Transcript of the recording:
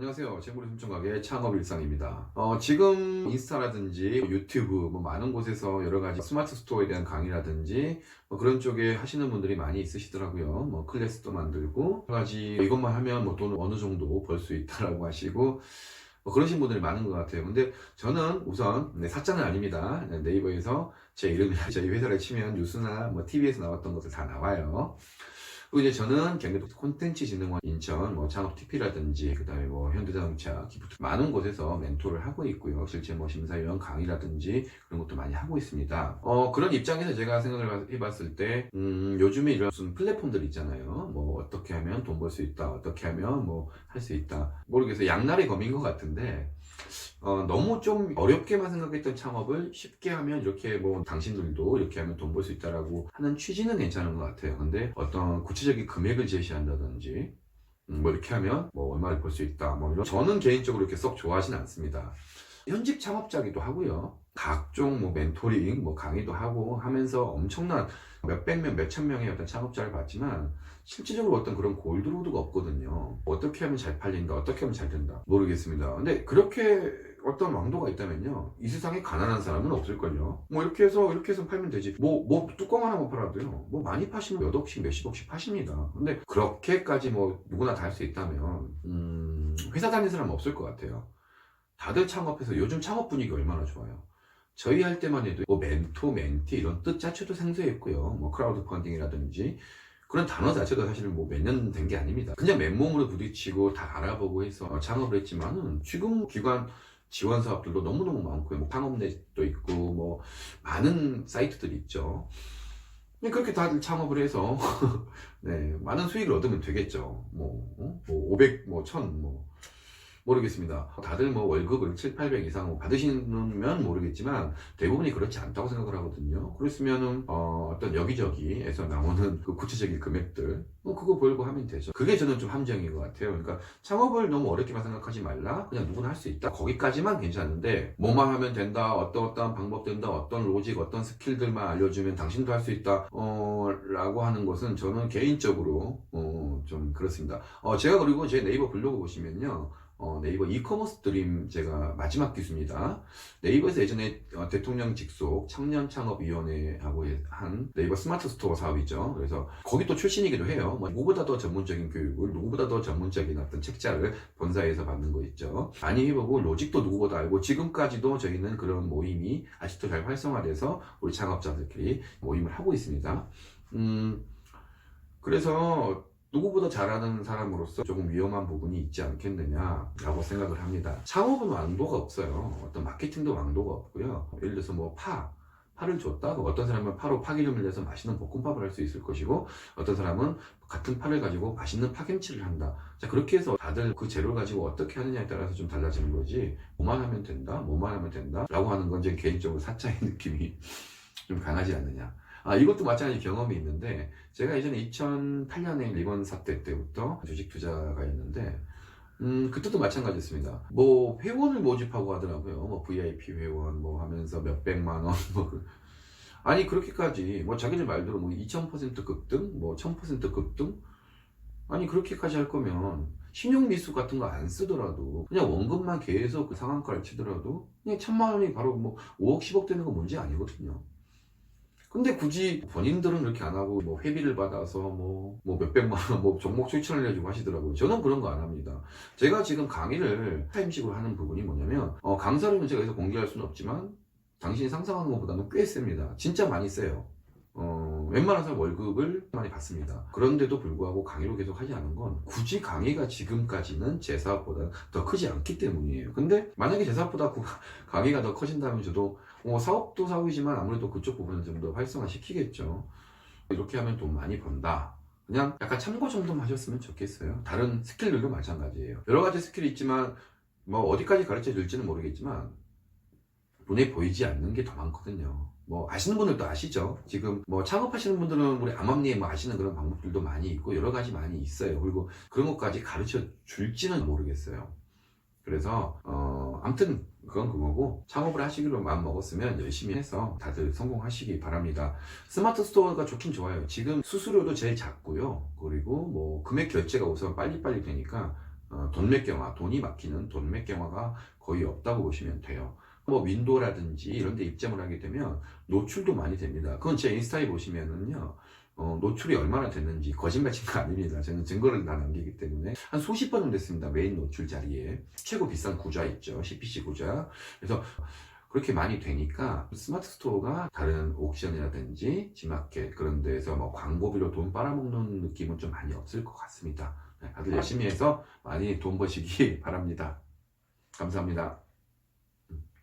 안녕하세요. 재물의 숨청가게 창업 일상입니다. 어, 지금 인스타라든지 유튜브 뭐 많은 곳에서 여러 가지 스마트 스토어에 대한 강의라든지 뭐 그런 쪽에 하시는 분들이 많이 있으시더라고요. 뭐 클래스도 만들고 여러 가지 이것만 하면 뭐 돈 어느 정도 벌 수 있다라고 하시고 뭐 그러신 분들이 많은 것 같아요. 근데 저는 우선 네, 사자는 아닙니다. 네, 네이버에서 제 이름이나 저희 회사를 치면 뉴스나 뭐 TV에서 나왔던 것들 다 나와요. 그리고 이제 저는 경기도 콘텐츠진흥원 인천 뭐 창업 TP라든지 그다음에 뭐 현대자동차 기프트 많은 곳에서 멘토를 하고 있고요. 실제 뭐 심사위원 강의라든지 그런 것도 많이 하고 있습니다. 어 그런 입장에서 제가 생각을 해봤을 때 음, 요즘에 이런 무슨 플랫폼들 있잖아요. 뭐 어떻게 하면 돈 벌 수 있다, 어떻게 하면 뭐 할 수 있다. 모르겠어요. 양날의 검인 것 같은데 어, 너무 좀 어렵게만 생각했던 창업을 쉽게 하면 이렇게 뭐 당신들도 이렇게 하면 돈 벌 수 있다라고 하는 취지는 괜찮은 것 같아요. 근데 어떤 구체 적인 금액을 제시한다든지 음, 뭐 이렇게 하면 뭐 얼마를 벌 수 있다. 뭐 이런 저는 개인적으로 이렇게 썩 좋아하진 않습니다. 현직 창업자기도 하고요. 각종 뭐 멘토링, 뭐 강의도 하고 하면서 엄청난 몇백 명, 몇천 명의 어떤 창업자를 봤지만 실질적으로 어떤 그런 골드로드가 없거든요. 어떻게 하면 잘 팔린다, 어떻게 하면 잘 된다 모르겠습니다. 근데 그렇게 어떤 왕도가 있다면요, 이 세상에 가난한 사람은 없을걸요. 뭐 이렇게 해서 이렇게 해서 팔면 되지. 뭐뭐 뚜껑 하나만 팔아도요. 뭐 많이 파시면 몇 억씩 몇십 억씩 파십니다. 근데 그렇게까지 뭐 누구나 다 할 수 있다면 음, 회사 다니는 사람 없을 것 같아요. 다들 창업해서 요즘 창업 분위기 얼마나 좋아요. 저희 할 때만 해도 뭐 멘토, 멘티 이런 뜻 자체도 생소했고요. 뭐 크라우드 펀딩이라든지 그런 단어 자체도 사실은 뭐 몇 년 된 게 아닙니다. 그냥 맨몸으로 부딪히고 다 알아보고 해서 창업을 했지만은 지금 기관 지원 사업들도 너무너무 많고요. 뭐 창업넷도 있고 뭐 많은 사이트들이 있죠. 근데 그렇게 다들 창업을 해서 네, 많은 수익을 얻으면 되겠죠. 뭐, 어? 뭐 500, 뭐 1000, 뭐 모르겠습니다. 다들 뭐 월급을 7, 800 이상 뭐 받으시면 모르겠지만 대부분이 그렇지 않다고 생각을 하거든요. 그랬으면은 어, 떤 여기저기에서 나오는 그 구체적인 금액들 뭐 그거 벌고 하면 되죠. 그게 저는 좀 함정인 것 같아요. 그러니까 창업을 너무 어렵게만 생각하지 말라. 그냥 누구나 할 수 있다. 거기까지만 괜찮은데 뭐만 하면 된다. 어떤 어떤 방법 된다. 어떤 로직, 어떤 스킬들만 알려주면 당신도 할 수 있다. 어, 라고 하는 것은 저는 개인적으로 어, 좀 그렇습니다. 어, 제가 그리고 제 네이버 블로그 보시면요. 어, 네이버 이커머스 드림 제가 마지막 기수입니다. 네이버에서 예전에 어, 대통령 직속 청년창업위원회하고 한 네이버 스마트 스토어 사업이죠. 그래서 거기 또 출신이기도 해요. 뭐 누구보다 더 전문적인 교육을 누구보다 더 전문적인 어떤 책자를 본사에서 받는 거 있죠. 많이 해보고 로직도 누구보다 알고 지금까지도 저희는 그런 모임이 아직도 잘 활성화돼서 우리 창업자들끼리 모임을 하고 있습니다. 음, 그래서 누구보다 잘하는 사람으로서 조금 위험한 부분이 있지 않겠느냐라고 생각을 합니다. 창업은 왕도가 없어요. 어떤 마케팅도 왕도가 없고요. 예를 들어서 뭐 파, 파를 줬다. 어떤 사람은 파로 파기름을 내서 맛있는 볶음밥을 할 수 있을 것이고 어떤 사람은 같은 파를 가지고 맛있는 파김치를 한다. 자 그렇게 해서 다들 그 재료를 가지고 어떻게 하느냐에 따라서 좀 달라지는 거지. 뭐만 하면 된다, 뭐만 하면 된다 라고 하는 건 제 개인적으로 사차의 느낌이 좀 강하지 않느냐. 아, 이것도 마찬가지 경험이 있는데, 제가 예전에 2008년에 리번 사태 때부터 주식 투자가 있는데, 음, 그때도 마찬가지였습니다. 뭐, 회원을 모집하고 하더라고요. 뭐, VIP 회원, 뭐 하면서 몇백만 원, 뭐. 그- 아니, 그렇게까지, 뭐, 자기들 말대로 뭐, 2000% 급등, 뭐, 1000% 급등? 아니, 그렇게까지 할 거면, 신용미수 같은 거 안 쓰더라도, 그냥 원금만 계속 그 상한가를 치더라도, 그냥 천만 원이 바로 뭐, 5억, 10억 되는 건 문제 아니거든요. 근데 굳이 본인들은 그렇게 안 하고 뭐 회비를 받아서 뭐, 뭐 몇백만 원, 뭐 종목 추천을 해주고 하시더라고요. 저는 그런 거 안 합니다. 제가 지금 강의를 타임식으로 하는 부분이 뭐냐면, 어, 강사료는 제가 여기서 공개할 수는 없지만, 당신이 상상하는 것보다는 꽤 셉니다. 진짜 많이 세요. 어, 웬만한 사람 월급을 많이 받습니다. 그런데도 불구하고 강의로 계속 하지 않은 건 굳이 강의가 지금까지는 제 사업보다 더 크지 않기 때문이에요. 근데 만약에 제 사업보다 그 강의가 더 커진다면 저도 어, 사업도 사업이지만 아무래도 그쪽 부분을 좀 더 활성화 시키겠죠. 이렇게 하면 돈 많이 번다. 그냥 약간 참고 정도만 하셨으면 좋겠어요. 다른 스킬들도 마찬가지예요. 여러 가지 스킬이 있지만 뭐 어디까지 가르쳐 줄지는 모르겠지만 눈에 보이지 않는 게 더 많거든요. 뭐 아시는 분들도 아시죠? 지금 뭐 창업하시는 분들은 우리 암암리에 뭐 아시는 그런 방법들도 많이 있고 여러 가지 많이 있어요. 그리고 그런 것까지 가르쳐 줄지는 모르겠어요. 그래서 어 아무튼 그건 그거고 창업을 하시기로 마음 먹었으면 열심히 해서 다들 성공하시기 바랍니다. 스마트 스토어가 좋긴 좋아요. 지금 수수료도 제일 작고요. 그리고 뭐 금액 결제가 우선 빨리빨리 되니까 어, 돈맥 경화, 돈이 막히는 돈맥 경화가 거의 없다고 보시면 돼요. 뭐 윈도라든지 이런 데 입점을 하게 되면 노출도 많이 됩니다. 그건 제 인스타에 보시면은요. 어, 노출이 얼마나 됐는지 거짓말 친 거 아닙니다. 저는 증거를 다 남기기 때문에 한 수십 번은 됐습니다. 메인 노출 자리에 최고 비싼 구좌 있죠. CPC 구좌. 그래서 그렇게 많이 되니까 스마트 스토어가 다른 옥션이라든지 지마켓 그런 데에서 뭐 광고비로 돈 빨아먹는 느낌은 좀 많이 없을 것 같습니다. 네, 다들 열심히 해서 많이 돈 버시기 바랍니다. 감사합니다.